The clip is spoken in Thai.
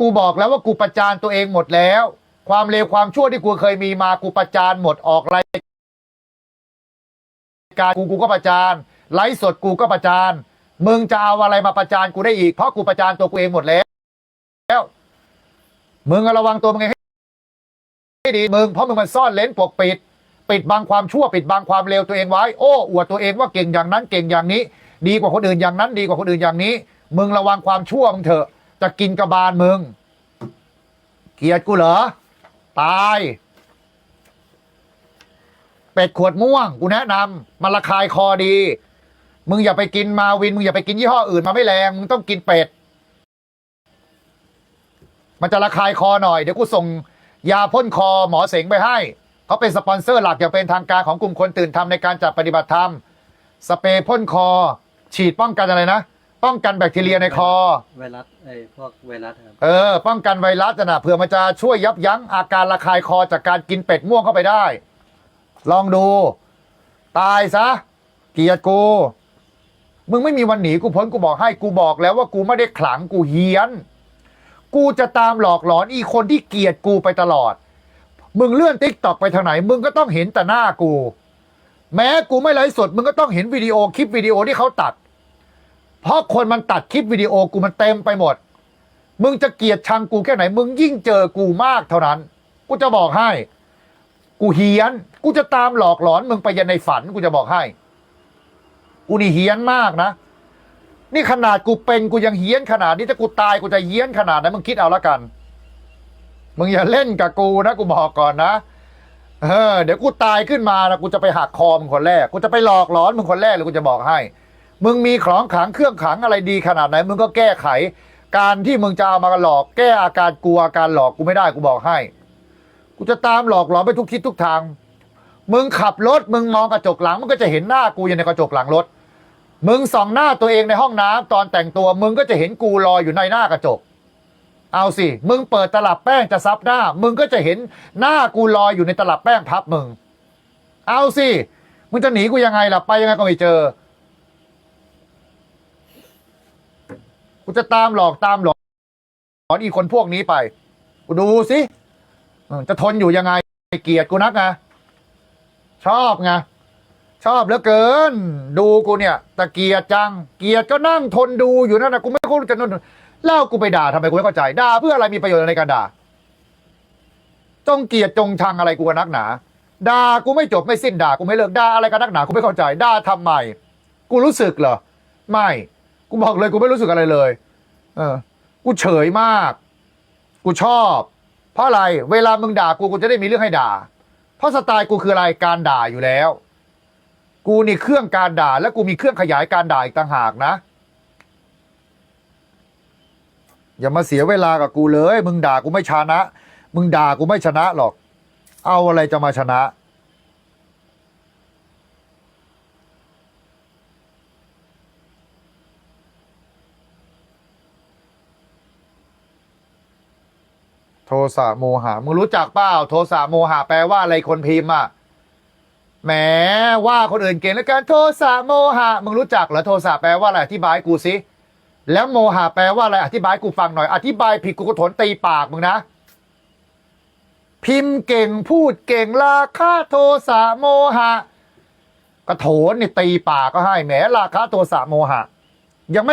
กูบอกแล้วว่ากูประจานตัวเองหมดแล้ว ความเลวความชั่วที่กูเคยมีมากูประจานหมดออกรายการกูกูก็ประจานไลฟ์สดกูก็ประจานมึงจะเอาอะไรมาประจานกูได้อีกเพราะกูประจานตัวกูเองหมดแล้วแล้วมึงระวังตัวมึงให้ดีมึงเพราะมึงมันซ่อนเลนปกปิด ปิดบังความชั่วปิดบังความเลวตัวเองไว้ โอ้อวดตัวเองว่าเก่งอย่างนั้นเก่งอย่างนี้ ดีกว่าคนอื่นอย่างนั้นดีกว่าคนอื่นอย่างนี้ มึงระวังความชั่วมึงเถอะ จะกินกระบาลมึง เกลียดกูเหรอ ตาย เป็ดขวดม่วง กูแนะนำมันระคายคอดี มึงอย่าไปกินมาวิน มึงอย่าไปกินยี่ห้ออื่นมาไม่แรง มึงต้องกินเป็ด มันจะระคายคอหน่อย เดี๋ยวกูส่งยาพ่นคอหมอเสงไปให้ เขาเป็นสปอนเซอร์หลักอย่างเป็นทางการของกลุ่มคนตื่นทำในการจัดปฏิบัติธรรม สเปรย์พ่นคอ ฉีดป้องกันอะไรนะ ป้องกันแบคทีเรียในคอ ไวรัสไอ้พวกไวรัสครับ เออ ป้องกันไวรัสน่ะเผื่อมันจะช่วยยับยั้งอาการระคายคอจากการกินเป็ดม่วงเข้าไปได้ ลองดู ตายซะ เกลียดกู มึงไม่มีวันหนีกูพ้นกูบอกให้กูบอกแล้วว่ากูไม่ได้ขลังกูเฮี้ยน กูจะตามหลอกหลอนอีคนที่เกลียดกูไปตลอด มึงเลื่อนติ๊กตอกไปทางไหน มึงก็ต้องเห็นแต่หน้ากู แม้กูไม่ไลฟ์สดมึงก็ต้องเห็นวิดีโอคลิปวิดีโอที่เขาตัด เพราะคนมันตัดคลิปวิดีโอกูมันเต็มไปหมด มึงจะเกลียดชังกูแค่ไหน มึงยิ่งเจอกูมากเท่านั้น กูจะบอกให้ กูเฮี้ยน กูจะตามหลอกหลอน มึงไปยันในฝัน กูจะบอกให้ กูนี่เฮี้ยนมากนะ นี่ขนาดกูเป็นกูยังเฮี้ยนขนาดนี้ถ้ากูตายกูจะเฮี้ยนขนาดนั้นมึงคิดเอาละกัน มึงอย่าเล่นกับกูนะ กูบอกก่อนนะเออเดี๋ยวกูตายขึ้นมานะกูจะไปหักคอมึงคนแรก กูจะไปหลอกหลอนมึงคนแรกเลยกูจะบอกให้ มึงมีของขลังเครื่องขลังอะไรดีขนาดไหน มึงก็แก้ไข การที่มึงจะเอามาหลอก แก้อาการกลัวอาการหลอกกูไม่ได้กูบอกให้ กูจะตามหลอกหลอนไปทุกทิศทุกทาง มึงขับรถมึงมองกระจกหลังมึงก็จะเห็นหน้ากูอยู่ในกระจกหลังรถ มึงส่องหน้าตัวเองในห้องน้ำตอนแต่งตัว มึงก็จะเห็นกูลอยอยู่ในหน้ากระจก เอาสิ มึงเปิดตลับแป้งจะซับหน้า มึงก็จะเห็นหน้ากูลอยอยู่ในตลับแป้งพับมึง เอาสิ มึงจะหนีกูยังไงล่ะไปยังไงก็ไม่เจอ กูจะตามหลอกตามหลอกหลอนอีกคนพวกนี้ไปกูดูสิจะทนอยู่ยังไงเกลียดกูนักไงชอบไงชอบเหลือเกิน ดูกูเนี่ยต่เกียดจัง เกียดก็นั่งทนดูอยู่นั่นนะกูไม่รู้จะนนเล่ากูไปด่าทำไมกูไม่เข้าใจด่าเพื่ออะไรมีประโยชน์อะไรในการด่าจงเกียดจงชังอะไรกูกนักหนาด่ากูไม่จบไม่สิ้นด่ากูไม่เลิกด่าอะไรกับนักหนากูไม่เข้าใจด่าทำไมกูรู้สึกเหรอไม่ กูบอกเลยกูไม่รู้สึกอะไรเลย เออ กูเฉยมาก กูชอบ เพราะอะไร เวลามึงด่ากูกูจะได้มีเรื่องให้ด่า เพราะสไตล์กูคืออะไรการด่าอยู่แล้ว กูนี่เครื่องการด่า และกูมีเครื่องขยายการด่าอีกต่างหากนะ อย่ามาเสียเวลากับกูเลย มึงด่ากูไม่ชนะ มึงด่ากูไม่ชนะหรอก เอาอะไรจะมาชนะ โทสะโมหะมึงรู้จักเปล่าโทสะโมหะแปลว่าอะไรคนพิมพ์อะแหมว่าคนอื่นเก่งแล้วกันโทสะโมหะมึงรู้จักเหรอโทสะแปลว่าอะไรอธิบายกูสิแล้วโมหะแปลว่าอะไรอธิบายกูฟังหน่อย อธิบายผิดกูก็ถนตีปากมึงนะ พิมพ์เก่งพูดเก่งราคาโทสะโมหะกระโถนนี่ตีปากก็ให้แหมราคาโทสะโมหะ